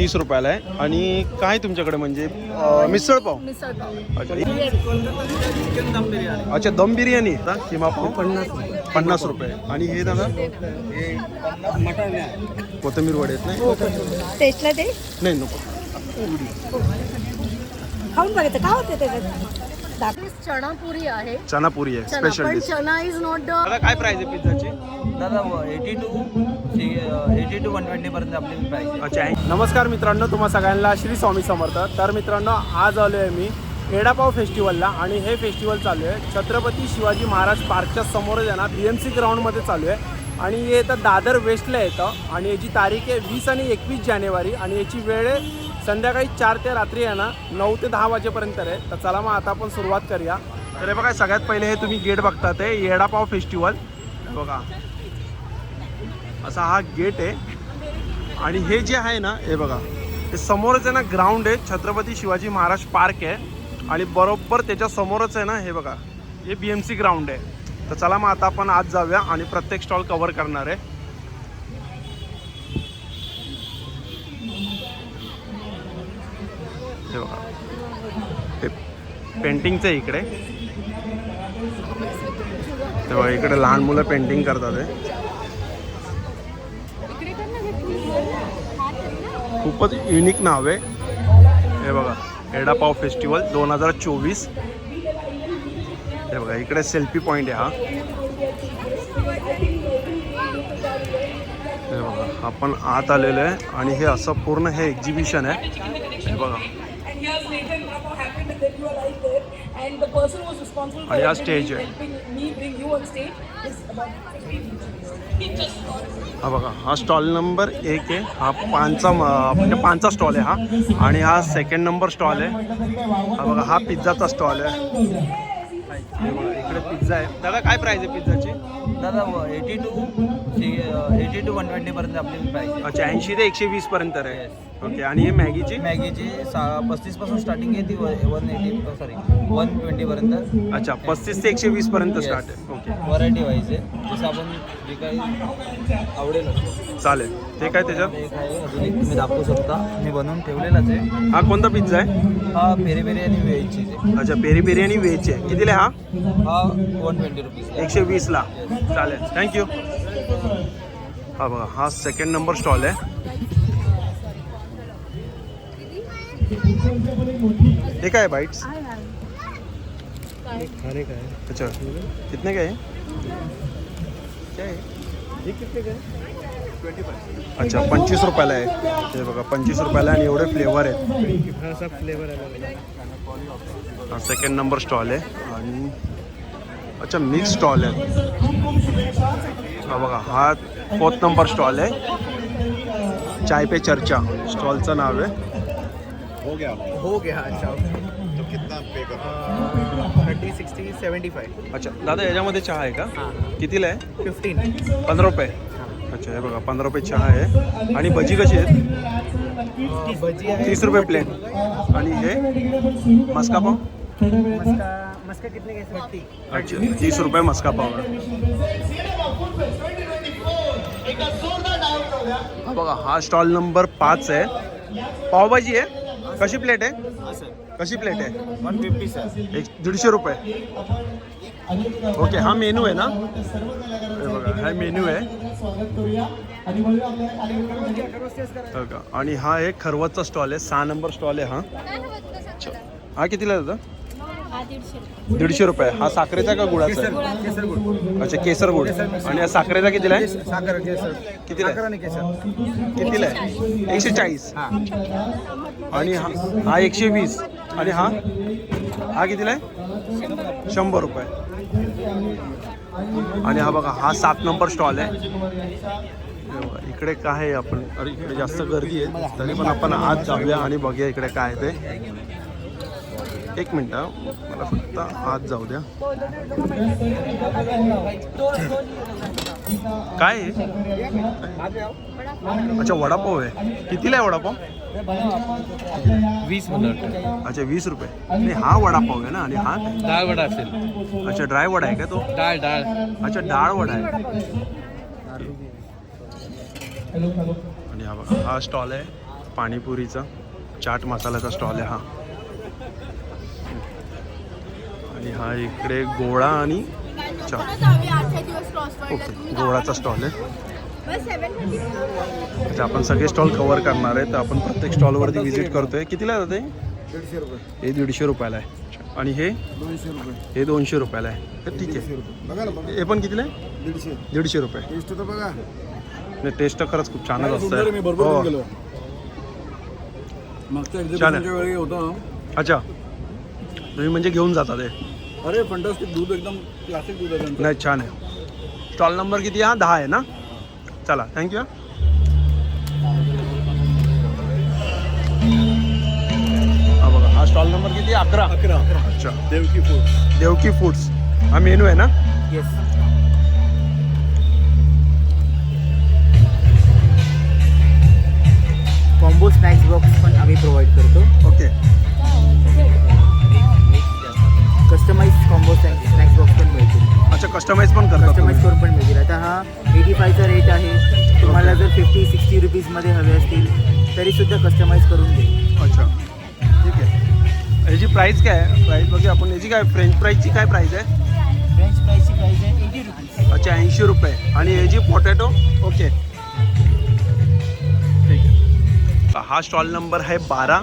तीस रुपयाला आहे. आणि काय तुमच्याकडे म्हणजे मिसळ पाव? अच्छा. अच्छा दम बिर्याणी. का किमा पाव पन्नास पन्नास रुपये. आणि हे दादा? कोथिंबीर वडे आहेत नाही टेस्टला ते नाही नको. खाऊन बघायचं काय होते त्याच्यात? दाखव. चणा पुरी आहे. चना पुरी आहे स्पेशल पण डिश चना इज नॉट दादा काय प्राइस आहे पिझ्झाची? दादा eighty two eighty two one ट्वेंटीपर्यंत आपली प्राईस अच्छा नमस्कार मित्रांनो तुम्हा सगळ्यांना श्री स्वामी समर्थ. तर मित्रांनो आज आलो आहे मी एडापाव फेस्टिवलला आणि हे फेस्टिवल चालू आहे. छत्रपती शिवाजी महाराज पार्कच्या समोरच आहे ना बी एम सी ग्राउंडमध्ये चालू आहे. आणि हे येतं दादर वेस्टला येतं. आणि याची तारीख आहे वीस आणि एकवीस जानेवारी. आणि याची वेळ आहे संध्याकाळी चार ते रात्री आहे ना नऊ ते दहा वाजेपर्यंत आहे तर चला मग आता आपण सुरुवात करूया. तर हे बघा सगळ्यात पहिले हे तुम्ही गेट बघता ते येडापाव फेस्टिवल. हे बघा. असा हा गेट आहे. आणि हे जे आहे ना हे बघा. हे समोरच आहे ना ग्राउंड आहे. छत्रपती शिवाजी महाराज पार्क आहे. आणि बरोबर त्याच्या समोरच आहे ना हे बघा. हे बी एम सी ग्राउंड आहे. तर चला मग आता आपण आज जाऊया आणि प्रत्येक स्टॉल कवर करणार आहे. पेंटिंगचं आहे इकडे. तेव्हा बघा इकडे लहान मुलं पेंटिंग करतात खूपच युनिक नाव आहे. हे बघा एडापाव फेस्टिवल दोन हजार चोवीस. हे बघा इकडे सेल्फी पॉईंट आहे हा. हे बघा आपण आत आलेलो आहे आणि हे असं पूर्ण हे एक्झिबिशन आहे. 15 inches. He just got हा बघा हा स्टॉल नंबर एक आहे. हा पानचा म- म्हणजे पानचा स्टॉल आहे हा. आणि हा सेकंड नंबर स्टॉल आहे. हा बघा हा पिझ्झाचा स्टॉल आहे. हे इकडे पिझ्झा आहे. दादा काय प्राइस आहे पिझ्झाची दादा eighty two eighty two one ट्वेंटीपर्यंत आपली प्राईस अच्छा ऐंशी ते एकशे वीस पर्यंत आहे. ओके आणि हे मॅगीची? मॅगीची सा पस्तीसपासून स्टार्टिंग आहे ती वन एटी सॉरी वन ट्वेंटीपर्यंत अच्छा पस्तीस ते एकशे वीस पर्यंत स्टार्ट आहे. ओके. व्हरायटी वाईज आहे. जसं आपण जे काही आवडेल. चालेल. ते काय त्याच्यात? एक आहे अजून एक तुम्ही दाखवू शकता. मी बनवून ठेवलेलाच आहे. हा कोणता पिझ्झा आहे? हा पेरी पेरी आणि व्हेज चीज आहे. अच्छा पेरी पेरी आणि व्हेज आहे. कितीला आहे हा? हा वन ट्वेंटी रुपीज एकशे वीसला. चालेल. थँक्यू हा बघा हा। सेकंड नंबर स्टॉल आहे हे। काय बाईट्स अच्छा कितने का है? क्या है? ये कितने का है? अच्छा पंचवीस रुपयाला आहे हे। बघा पंचवीस रुपयाला आणि एवढे फ्लेवर आहेत हा। सेकंड नंबर स्टॉल आहे आणि अच्छा मिक्स स्टॉल आहे. हा बघा हा फोर्थ नंबर स्टॉल आहे. चाय पे चर्चा स्टॉलचं नाव आहे. हो गया. अच्छा थर्टी सिक्स्टी सेवन्टी फाईव्ह अच्छा दादा याच्यामध्ये चहा आहे का? कितीला आहे? फिफ्टीन पंधरा रुपये. अच्छा हे बघा पंधरा रुपये चहा आहे. आणि भजी कशी आहे. तीस रुपये प्लेट. आणि हे? मस्का पाव? मस्का कितने का थर्टी अच्छा तीस रुपये मस्का पाव हा। बघा हा स्टॉल नंबर पाच आहे. पावभाजी आहे? कशी प्लेट आहे? कशी प्लेट आहे? वन फिफ्टी सर एक दीडशे रुपये. ओके हा मेनू आहे ना? हे बघा हा मेन्यू आहे. हो का? आणि हा एक खरवतचा स्टॉल आहे. सहा नंबर स्टॉल आहे हा. अच्छा. हा कितीला आहे दीडशे रुपये. हा साखरेचा का गुळाचा? आहे केसर गुड अच्छा केसर गुळ. आणि हा साखरेचा कितीला आहे? साखर केसर. कितीला आहे? साखर आणि केसर. कितीला आहे? एकशे चाळीस हा. आणि हा हा एकशे वीस आणि हा? हा कितीला आहे? शंभर रुपये. आणि हा बघा हा सात नंबर स्टॉल आहे. हे बघा, इकडे काय आहे आपण? अरे इकडे जास्त गर्दी आहे. तरी पण आपण आज जाऊया आणि बघूया इकडे काय आहे ते. एक मिनिट. मला फक्त आज जाऊ द्या. काय आहे? अच्छा वडापाव आहे. कितीला आहे वडापाव? वीस वाटतं. अच्छा वीस रुपये. नाही हा वडापाव आहे ना आणि हा डाळ वडा असेल. अच्छा ड्राय वडा आहे का तो? डाळ डाळ. अच्छा डाळ वडा आहे. आणि हा बघा हा स्टॉल आहे. पाणीपुरीचा चाट मसाल्याचा स्टॉल आहे हा. आणि हा इकडे गोळा आणि ओके गोळाचा स्टॉल आहे. अच्छा आपण सगळे स्टॉल कव्हर करणार आहे तर आपण प्रत्येक स्टॉलवरती व्हिजिट करतोय. कितीला आहे ते दीडशे रुपये हे दीडशे रुपयाला आहे. आणि हे? हे दोनशे रुपयाला आहे. तर ठीक आहे. हे पण कितीला आहे? दीडशे रुपये. नाही टेस्ट खरंच खूप छानच असतं. हो. मागच्या होतं. अच्छा. तुम्ही म्हणजे घेऊन जाता ते. अरे फंटास्टिक दूध एकदम क्लासिक दूध आहे त्यांचं. नाही छान आहे स्टॉल नंबर किती? हा दहा आहे ना? चला थँक्यू हा बघा हा स्टॉल नंबर किती? अकरा. अकरा. अच्छा. देवकी फ़ूड देवकी फूड्स हा मेनू आहे ना? येस कॉम्बो स्नॅक्स बॉक्स पण हा एटी फायचा रेट आहे. तुम्हाला जर फिफ्टी सिक्स्टी रुपीजमध्ये हवे असतील तरीसुद्धा कस्टमाइज करून देईल अच्छा. ठीक आहे. याची प्राईस काय आहे? प्राईस बघूया आपण. याची काय फ्रेंच फ्राईजची काय प्राईस आहे? फ्रेंच फ्राईजची प्राईस आहे एटी रुपीज अच्छा ऐंशी रुपये. आणि याची पोटॅटो ओके ठीक आहे. हा स्टॉल नंबर आहे बारा.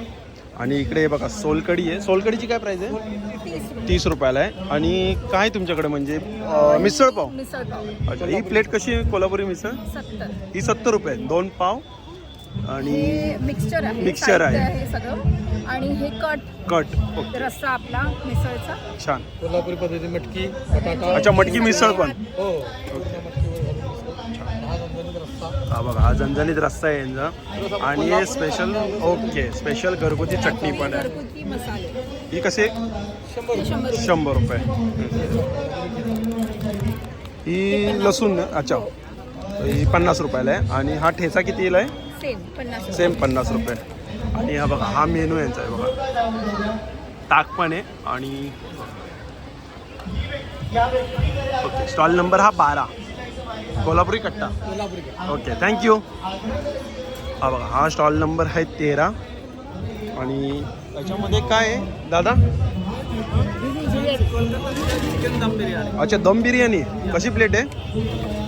आणि इकडे हे बघा सोलकडी आहे. सोलकडीची काय प्राईस आहे? तीस रुपयाला आहे. आणि काय तुमच्याकडे म्हणजे मिसळ पाव? मिसळ पाव. अच्छा ही प्लेट कशी आहे कोल्हापुरी मिसळ? सत्तर. ही सत्तर रुपये दोन पाव. आणि मिक्सचर आहे. मिक्सचर आहे. हे सगळं. आणि हे कट. Cut okay. रस्सा आपला मिसळचा. छान. कोल्हापुरी पद्धती मटकी अच्छा मटकी मिसळ पण. हो. हा बघा हा झणझणीत रस्सा आहे यांचा. आणि हे स्पेशल ओके स्पेशल घरगुती चटणी पण आहे. ही कशी आहे? शंभर रुपये. ही लसूण अच्छा. ही पन्नास रुपयाला आहे. आणि हा ठेचा आहे? सेम पन्नास रुपये. सेम पन्नास रुपये. आणि हा बघा हा मेनू यांचा आहे बघा. ताक पण आहे आणि ओके स्टॉल नंबर हा बारा. कोल्हापुरी कट्टा? ओके थँक्यू हा बघा हा स्टॉल नंबर आहे तेरा. आणि त्याच्यामध्ये काय आहे? दादा? अच्छा दम बिर्याणी. कशी प्लेट आहे?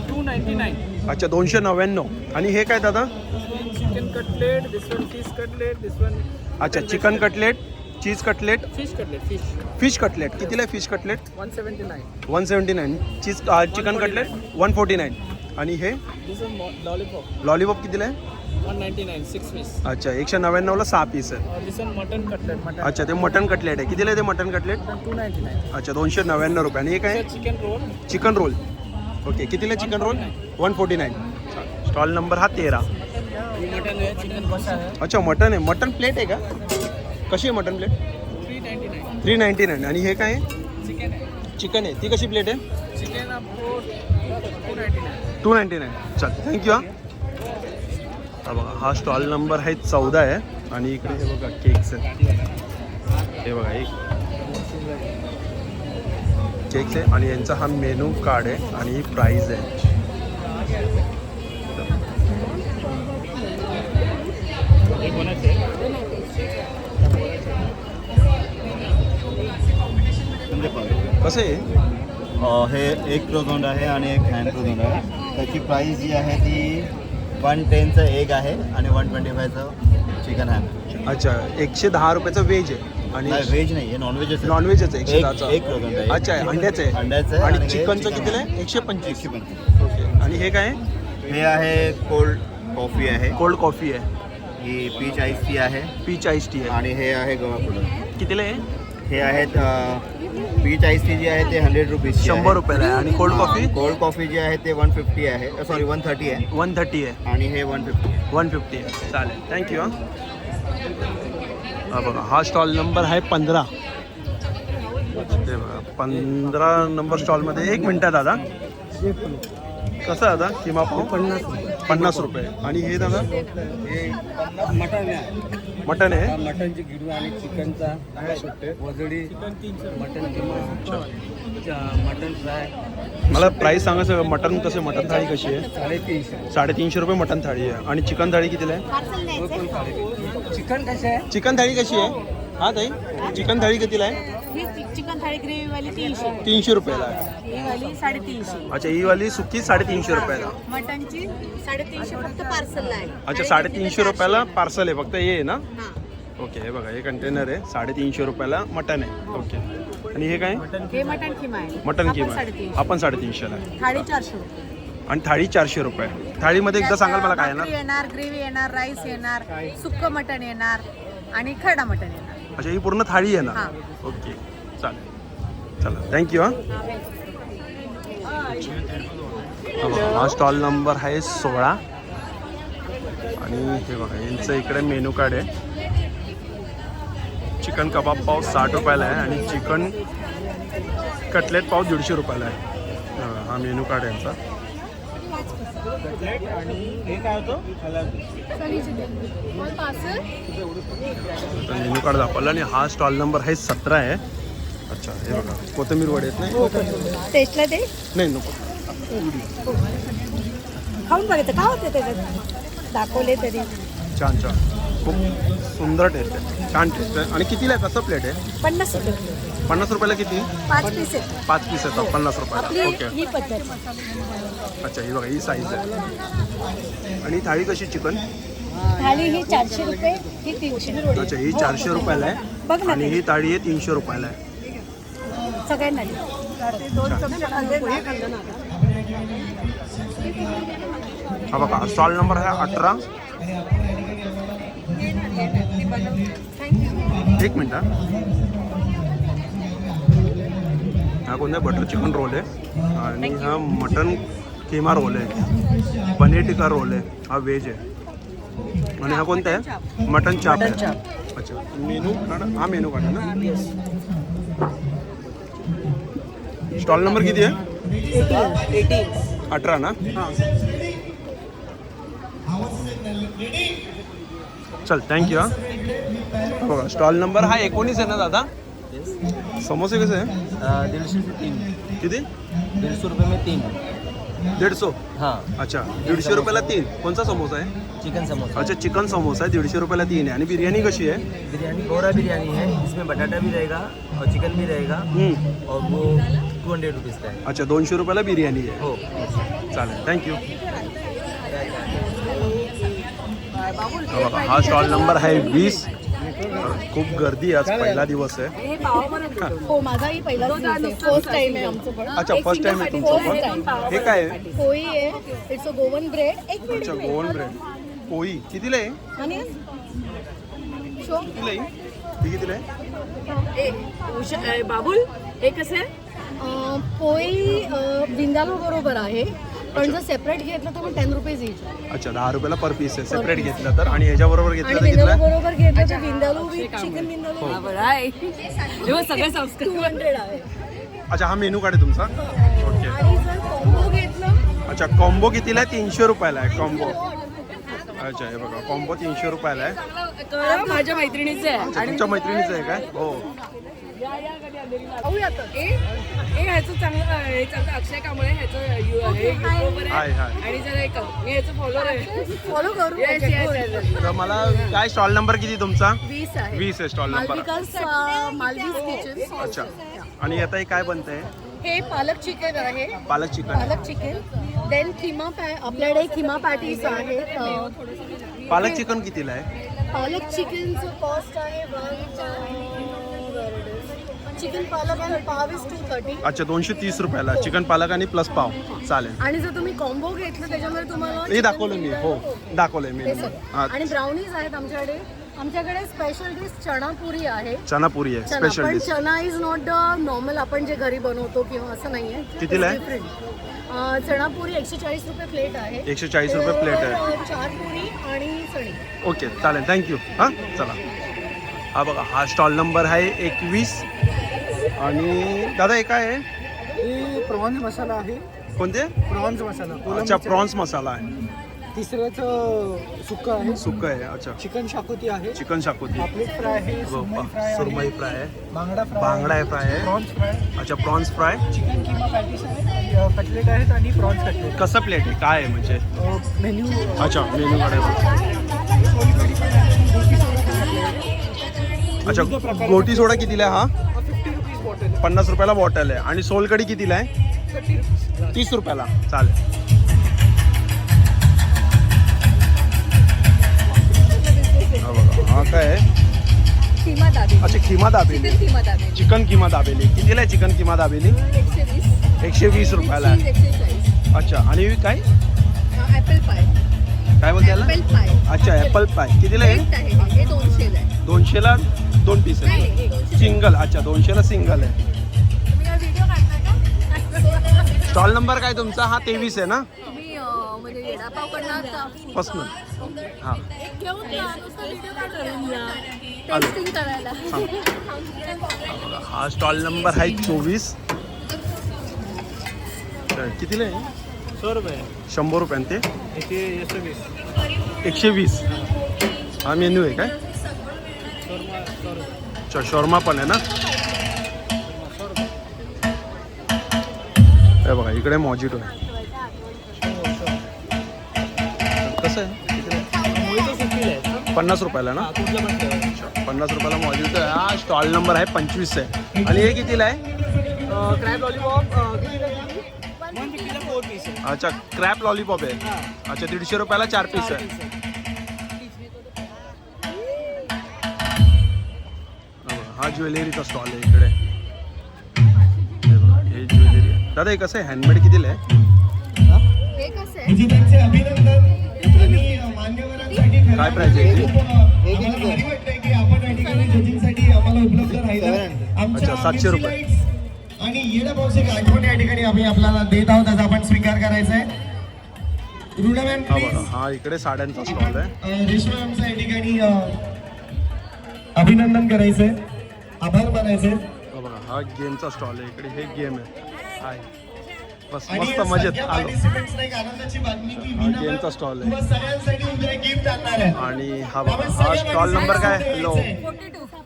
टू नाईन्टी नाईन अच्छा दोनशे नव्याण्णव. आणि हे काय दादा? Chicken cutlet this one fish cutlet this one अच्छा chicken cutlet cheese cutlet? Fish cutlet fish. Fish cutlet. कितीला आहे fish cutlet? One seventy nine one seventy nine cheese chicken cutlet? One forty nine आणि हे? Lollipop lollipop कितीला आहे? One ninety nine six piece अच्छा एकशे नव्याण्णवला सहा पीस आहे. मटन कटलेट मटन अच्छा ते मटन कटलेट आहे. कितीला आहे ते mutton cutlet two ninety nine अच्छा दोनशे नव्याण्णव रुपये. आणि हे काय? Chicken roll chicken roll okay कितीला chicken roll one forty nine stall number हा तेरा. मटन चिकन है अच्छा मटन आहे. मटन प्लेट आहे का? कशी आहे mutton plate? Three ninety nine. Three ninety nine आणि हे काय आहे? चिकन चिकन आहे. ती कशी प्लेट आहे? चिकन टू नाईन्टी नाईन चल थँक्यू हा. हा बघा हा स्टॉल नंबर आहे चौदा आहे. आणि इकडे हे बघा केक्स आहेत हे बघा एक. केक्स आहे. आणि यांचा हा मेनू कार्ड आहे. आणि ही प्राईज आहे. कसं आहे? हे एक क्रोझोंड आहे आणि एक हँड क्रोझोंड आहे. त्याची प्राईस जी आहे ती वन टेनचं एग आहे आणि वन ट्वेंटी फायचं चिकन हॅम अच्छा एकशे दहा रुपयाचं व्हेज आहे. आणि नाही व्हेज नाही आहे नॉनव्हेजच आहे. नॉनव्हेजच आहे एकशे एक दहाचं. एक क्रोझोंड आहे. अच्छा आहे अंड्याचं आहे. अंड्याचं आहे आणि चिकनचं कितीला आहे. एकशे पंचवीस. एकशे पंचवीस. ओके. आणि हे काय आहे? हे आहे कोल्ड कॉफी आहे. कोल्ड कॉफी आहे. ही पीच आईस टी आहे. पीच आईस टी आहे. आणि हे आहे गोवा पुडर कितीला आहे? हे आहेत पीच आईस टी जी आहे ते हंड्रेड रुपीज़ शंभर रुपयाला आहे. आणि कोल्ड कॉफ़ी कोल्ड कॉफ़ी जी आहे ते वन फिफ्टी आहे. सॉरी वन थर्टी आहे. वन थर्टी आहे. आणि हे वन फिफ्टी वन फिफ्टी आहे. चालेल. थँक्यू हाँ. हा बघा हा स्टॉल नंबर आहे पंधरा. ते बघा पंधरा नंबर स्टॉलमध्ये एक मिनटं दादा. कसं दादा? किमा पाव पन्नास पन्नास रुपये. आणि हे दादा? हे मटन मटन आहे? मटनची गिडू आणि चिकनचा वजडी मटन मटन फ्राय. मला प्राईस सांगा सर मटन कसं मटन थाळी कशी आहे? साडेतीनशे. साडेतीनशे रुपये मटन थाळी आहे. आणि चिकन थाळी कितीला आहे? चिकन कसे आहे? चिकन थाळी कशी आहे? हा ताई. चिकन थाळी कितीला आहे? ही चिकन थाळी ग्रेव्ही वाली तीनशे. तीनशे रुपयाला आहे. ही वाली साडेतीनशे. अच्छा ही वाली सुकी साडेतीनशे रुपयाला. मटनची साडेतीनशे फक्त पार्सलला आहे. अच्छा साडेतीनशे रुपयाला पार्सल आहे फक्त हे आहे ना? हा. ओके हे बघा हे कंटेनर आहे. साडेतीनशे रुपयाला मटन आहे. ओके. आणि हे काय? हे मटन किमा आहे. मटन आपण किमा आहे. साडेतीनशे. आपण साडेतीनशेला आहे. थाळी चारशे रुपये. आणि थाळी चारशे रुपये. थाळीमध्ये एकदा सांगाल मला काय भाकरी येणार येणार ग्रेव्ही येणार राईस येणार सुक्क मटन येणार आणि खरडा मटन येणार. अच्छा ही पूर्ण थाळी आहे ना. ओके. चालेल. चला. थँक्यू हां. हा स्टॉल नंबर आहे सोळा. आणि हे बघा यांचं इकडे मेनू कार्ड आहे. चिकन कबाब पाव साठ रुपयाला आहे आणि चिकन कटलेट पाव दीडशे रुपयाला आहे. हा, हा मेनू कार्ड आहे यांचा तर मेनू कार्ड दाखवलं आणि हा स्टॉल नंबर आहे सतरा आहे. अच्छा हे बघा. कोथिंबीर वडे आहेत नाही टेस्टला ते नाही नको. खाऊन बघायचं का होते त्याच्यात दाखवले तरी. छान छान. खूप सुंदर टेस्ट आहे. छान टेस्ट आहे. आणि कितीला कसं प्लेट आहे? पन्नास रुपये. पन्नास रुपयाला किती? पाच पीस पाच पीस येतात पन्नास रुपयाला. आपली ओके. ही पद्धत. अच्छा ही बघा ही साईज आहे. आणि थाळी कशी चिकन? थाळी ही चारशे रुपये ही तीनशे. अच्छा ही चारशे रुपयाला आहे. ना आणि ही थाळी आहे तीनशे रुपयाला आहे. सगळ्यांना हा बघा स्टॉल नंबर आहे अठरा. एक मिनिट हा. हा कोणता बटर चिकन रोल आहे. आणि हा मटन किमा रोल आहे. पनीर टिक्का रोल आहे. हा व्हेज आहे. आणि हा कोणता आहे? मटन चाप आहे. अच्छा. मेनू कार्ड हा मेनू आहे ना. स्टॉल नंबर किती आहे? अठरा ना? चल थँक्यू हा. बघा स्टॉल नंबर हा एकोणीस आहे ना दादा? समोसे कसे आहे? दीडशे तीन. किती? दीडशे रुपये में तीन. दीडशे? हाँ. अच्छा दीडशे रुपयाला तीन. कोणता समोसा आहे? चिकन समोसा. अच्छा चिकन समोसा आहे. दीडशे रुपयाला तीन आहे. आणि बिर्याणी कशी आहे? बिरयानी बोरा बिरयानी है इसमें बटाटा भी रहेगा और चिकन भी रहेगा. हम्म. और वो टू हंड्रेड रुपीज़ का है. अच्छा दोनशे रुपयाला बिर्याणी आहे. हो. चालेल. थँक्यू बघा हा स्टॉल नंबर आहे वीस. खूप गर्दी आहे आज पहिला दिवस आहे. हो माझाही पहिला फर्स्ट टाइम आहे. आमचं पण. अच्छा फर्स्ट टाइम आहे तुमचं पण? हे काय आहे? पोळी आहे. इट्स अ गोवन ब्रेड एक अच्छा गोवन ब्रेड पोळी. कितीला आहे? आणि कितीला आहे? ही कितीला आहे? बाबुल हे कसं आहे? पोळी बिंदालो बरोबर आहे. पण जर सेपरेट घेतलं तर मग टेन रुपीज येईल अच्छा दहा रुपयाला पर पीस आहे. सेपरेट घेतलं तर. आणि ह्याच्याबरोबर घेतलं आणि तर कितीला? बिंदालो आहे? बरोबर घेतलं तर बिंदालो विथ चिकन बिंदालो जेव्हा सगळे संस्कृत टू हंड्रेड आहे. अच्छा हा मेनू कार्ड आहे तुमचा. ओके आणि जर कॉम्बो घेतलं अच्छा कॉम्बो कितीला आहे? तीनशे रुपयाला आहे कॉम्बो अच्छा हे बघा कॉम्बो तीनशे रुपयाला आहे. माझ्या मैत्रिणीचं आहे. अच्छा, तुमच्या मैत्रिणीचं आहे काय? हो. ह्याचं चांगलं हे अक्षय कांबळे ह्याचं हे आहे. हाय आणि जरा एक मी ह्याचं फॉलोअर आहे. फॉलो करू. तर मला काय स्टॉल नंबर किती तुमचा? वीस आहे. वीस आहे स्टॉल नंबर किचन अच्छा. आणि आता हे काय बनतंय? हे पालक चिकन आहे. पालक चिकन. पालक चिकन. देन खिमा पॅ आपल्याकडे खिमा पॅटीस आहेत अं, पालक चिकन कितीला आहे? पालक चिकनचं कॉस्ट आहे चिकन पालक आणि पाव इज टू थर्टी अच्छा दोनशे तीस रुपयाला. चिकन पालक आणि प्लस पाव. चालेल. आणि जर तुम्ही कॉम्बो घेतलं त्याच्यामध्ये तुम्हाला हे दाखवलं मी. हो दाखवलंय मी. हे सगळं. हा. आणि ब्राउनीज आहेत आमच्याकडे. आमच्याकडे स्पेशल डिश चणा पुरी आहे. चनापुरी आहे. स्पेशल पण dish chana is not the normal आपण जे घरी बनवतो किंवा असं नाहीये. कितीला आहे? डिफरंट चणा पुरी एकशे चाळीस रुपये प्लेट आहे. एकशे चाळीस रुपये प्लेट आहे. चार पुरी आणि चणी. ओके चालेल. थँक्यू हां चला. हा बघा हा स्टॉल नंबर आहे एकवीस. आणि दादा हे काय आहे? ही प्रॉन्स मसाला आहे. कोणते? प्रॉन्स मसाला अच्छा प्रॉन्स मसाला आहे. तिसऱ्याचं सुक्का आहे. सुक्क आहे अच्छा. चिकन शाकोती आहे. चिकन शाकोती. पापलेट फ्राय आहे सुरमई फ्राय सुरमई आहे फ्राय आहे. बांगडा फ्राय बांगडा आहे फ्राय आहे. प्रॉन्स फ्राय अच्छा prawns fry. Chicken keema patties आहे कटलेट आहेत आणि प्रॉन्स कटलेट कसं प्लेट आहे? काय आहे म्हणजे? मेन्यू अच्छा मेनू कडे अच्छा गोटी सोडा कितीला आहे हा? पन्नास रुपयाला बॉटल आहे. आणि सोलकडी कितीला आहे? तीस रुपयाला. चालेल. हा बघा, हा काय आहे? अच्छा किमा दाबेली. चिकन किमा दाबेली. कितीला आहे चिकन किमा दाबेली? एकशे वीस. एकशे वीस रुपयाला आहे. एकशे चाळीस. अच्छा आणि काय? ॲपल पाय काय बोलते याला? ॲपल पाय अच्छा ॲपल पाय कितीला आहे? टेस्ट आहे. हे दोनशेला आहे. दोनशेला? दोन पीस नाही, आहे नाही, हे दोनशे. सिंगल अच्छा दोनशेला सिंगल आहे. तुम्ही काय व्हिडिओ काढता का? स्टॉल नंबर काय तुमचा? हा तेवीस आहे ना? म्हणजे फर्स्ट हां. हा. स्टॉल नंबर आहे चोवीस. कितीला आहे? सौ रुपये. शंभर रुपयाने ते. एकशे वीस. एकशे वीस. हा मेन्यू आहे काय? अच्छा शॉर्मा पण आहे ना? हे बघा इकडे मॉजिटो आहे. कसं आहे? पन्नास रुपयाला ना? अच्छा पन्नास रुपयाला मॉजिटो आहे. हा स्टॉल नंबर आहे पंचवीस आहे. आणि हे कितीला आहे? क्रॅब लॉलीपॉप अच्छा क्रॅप लॉलीपॉप आहे. अच्छा दीडशे रुपयाला चार पीस आहे. ज्वेलरीचा स्टॉल आहे इकडे. हे हे ज्वेलरी दादा हे कसं आहे? हँडमेड कितीला आहे हे कसं आहे? विजेत्यांचे अभिनंदन. आणि मान्यवरांसाठी खरं काय प्राइस आहे याची? खूप आम्हाला भारी वाटतंय की आपण या ठिकाणी जजिंगसाठी आम्हाला उपलब्ध राहिलं. आमच्या अच्छा, सातशे रुपये. आणि येणं पावसाची एक आठवण या ठिकाणी आम्ही आपल्याला देत आहोत. त्याचा आपण स्वीकार करायचा आहे. हा हा इकडे साड्यांचा स्टॉल आहे. रेशमा आमचं या ठिकाणी अभिनंदन करायचंय. आभार मानायचे. हा बघा हा गेमचा स्टॉल आहे. इकडे हे गेम आहे. हाय. बस आणि मस्त मजेत सगळ्या आनंदाची बातमी की हा गेमचा स्टॉल आहे. तुम्हा सगळ्यांसाठी उद्या गिफ्ट आणणार आहे. आणि हा बघा हा स्टॉल नंबर काय? हॅलो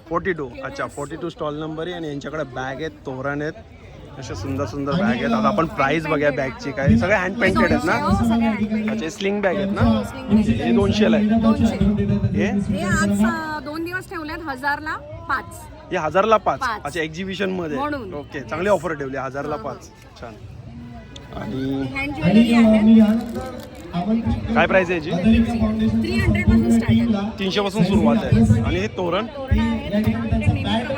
फोर्टी टू अच्छा फोर्टी टू स्टॉल नंबर आहे आणि यांच्याकडे बॅग आहेत तोरण आहेत. अशा सुंदर सुंदर बॅग आहेत. आता आपण प्राइस बघूया बॅगची काय. सगळे हँड पेंटेड आहेत ना? अच्छा स्लिंग बॅग आहेत ना? हे दोनशेला आहे. हे दोन दिवस ठेवलेत हजारला पाच. हे हजारला पाच. पाच. अच्छा एक्झिबिशनमध्ये. म्हणून. ओके चांगली ऑफर ठेवली. हजारला पाच. छान. आणि हँड ज्वेलरी आहे. काय प्राइस आहे याची? थ्री हंड्रेडपासून स्टार्ट आहे. तीनशे पासून सुरुवात आहे. आणि हे तोरण?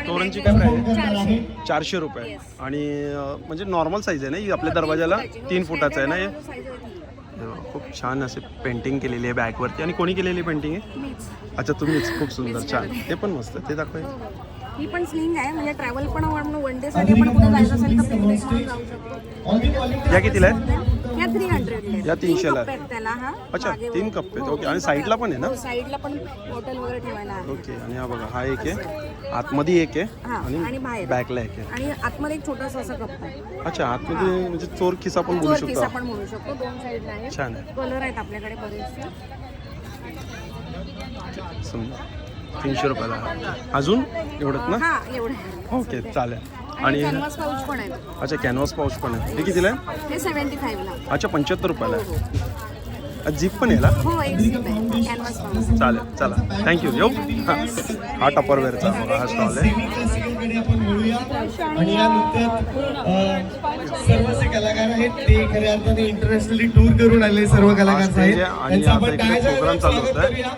तोरणची काय प्राइस आहे आहे चारशे. रुपये. आणि अं, म्हणजे नॉर्मल साईज आहे ना ही? आपल्या दरवाजाला तीन फुटाचं. आहे ना हे? हे खूप छान असे पेंटिंग केलेली आहे बॅगवरती आणि कोणी केलेली पेंटिंग आहे? अच्छा तुम्हीच. खूप सुंदर. छान. ते पण मस्त. ते दाखवाय ही पण स्लिंग आहे. म्हणजे ट्रॅव्हल पण वन डे साठी पण कुठे जायचं असेल तर जाऊ शकतो. या कितीला आहे? या थ्री हंड्रेड या 300 ला आहे. त्याला हा. अच्छा तीन. कप आहेत. ओके आणि साईडला पण आहे ना? हो, साईडला पण बॉटल वगैरे ठेवायला आहे. ओके आणि हा बघा हा एक आहे. आतमध्ये एक हा, आहे आणि बाहेर. बॅकला एक आहे. आणि आतमध्ये एक छोटासा असा कप आहे. अच्छा आतमध्ये म्हणजे चोर खिसा पण बोलू शकतो. आपण म्हणू शकतो. दोन साईडला आहे. छान आहे. कलर आहेत आपल्याकडे बरेचसे. सुंदर. तीनशे रुपयाला. अजून? एवढंच ना? हा एवढे. ओके चालेल. आणि आणि कॅनव्हास पाऊच पण आहे. अच्छा कॅनव्हास पाऊच पण आहे. हे कितीला आहे? हे सेव्हन्टी फाईव्हला अच्छा पंच्याहत्तर रुपयाला आहे. जीप पण आहे ना? हो एक zip आहे. कॅनव्हास पाऊच चालेल चला. थँक्यू येऊ हां. हा टपरवेअरचा बघा हा स्टॉल आहे. सेमी क्लासिकलकडे आपण वळूया आणि या नृत्यात अ, सर्व जे कलाकार आहेत. ते खऱ्या अर्थाने इंटरनॅशनली टूर करून आले सर्व कलाकार आहेत. आहे. आणि त्यांचं आता आपण इकडे टाळ्या program वाजवून चालू स्वागत होतंय. करूया.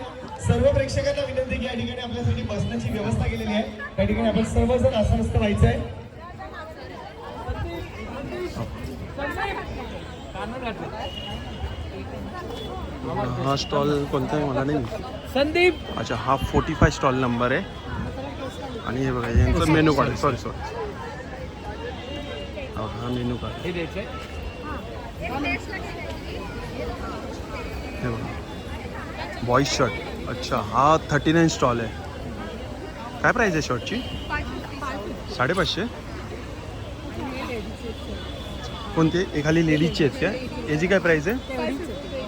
सर्व प्रेक्षकांना विनंती की या ठिकाणी आपल्यासाठी बसण्याची व्यवस्था केलेली आहे. त्या ठिकाणी आपण सर्वजण आसनस्थ व्हायचं आहे हा स्टॉल कोणता आहे? मला नाही. संदीप. अच्छा हा फोर्टी फाय स्टॉल नंबर आहे. आणि हे बघा यांचं मेनू कार्ड. सॉरी सॉरी हा मेनू कार्ड. हे हे बघा. बॉईज शर्ट अच्छा हा थर्टी नाईन स्टॉल आहे. काय प्राईस आहे शर्टची साडेपाचशे? कोणते? एखादी लेडीजची आहेत का याची काय प्राईस आहे?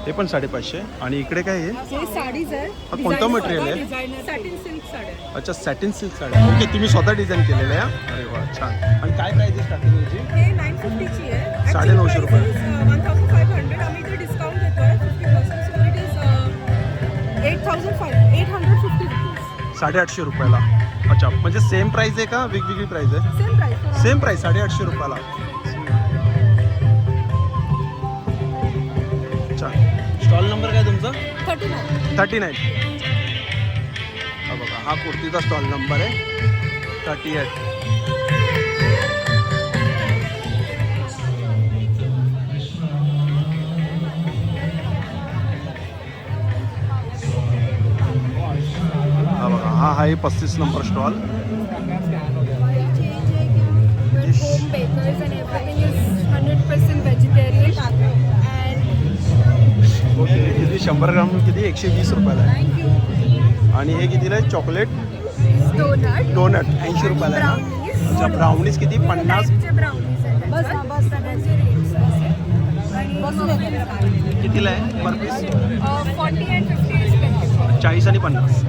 ते पण साडेपाचशे. आणि इकडे काय आहे? हे साडीज आहे. हा कोणतं मटेरियल आहे? सॅटिन सिल्क साड्या. अच्छा सॅटिन सिल्क साड्या. ओके तुम्ही स्वतः डिझाईन केलेलं आहे हा? अरे वा छान. आणि काय प्राईज आहे स्टार्टिंग याची हे नाईन फिफ्टीची आहे. साडे नऊशे रुपये. साडेआठशे रुपयाला. अच्छा म्हणजे सेम प्राईस आहे का? वेगवेगळी प्राईस आहे? सेम प्राईस सेम प्राईस साडेआठशे रुपयाला. अच्छा स्टॉल नंबर काय तुमचा? Thirty nine. Thirty nine. हा बघा हा कुर्तीचा स्टॉल नंबर आहे. Thirty eight. हा हा आहे पस्तीस number stall. Home bakers and everything is 100% vegetarian and okay किती? शंभर ग्राम किती? एकशे वीस रुपयाला आहे. आणि हे कितीला आहे? चॉकलेट? डोनट ऐंशी रुपयाला आहे अच्छा ब्राउनीज किती? पन्नास? कितीला आहे? पर पीस चाळीस आणि पन्नास.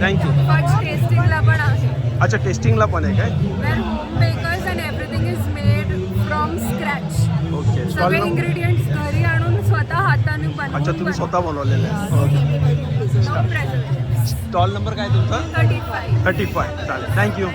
थँक्यू टेस्टिंगला पण आहे. अच्छा टेस्टिंगला पण आहे काय? Bakers and everything is made from scratch okay stall सगळे इन्ग्रेडियंट्स घरी आणून स्वतः हाताने बनवून अच्छा तुम्ही स्वतः बनवलेलं आहे. ओके स्टॉल नंबर काय तुमचा? थर्टी फाय थर्टी फाय चालेल थँक्यू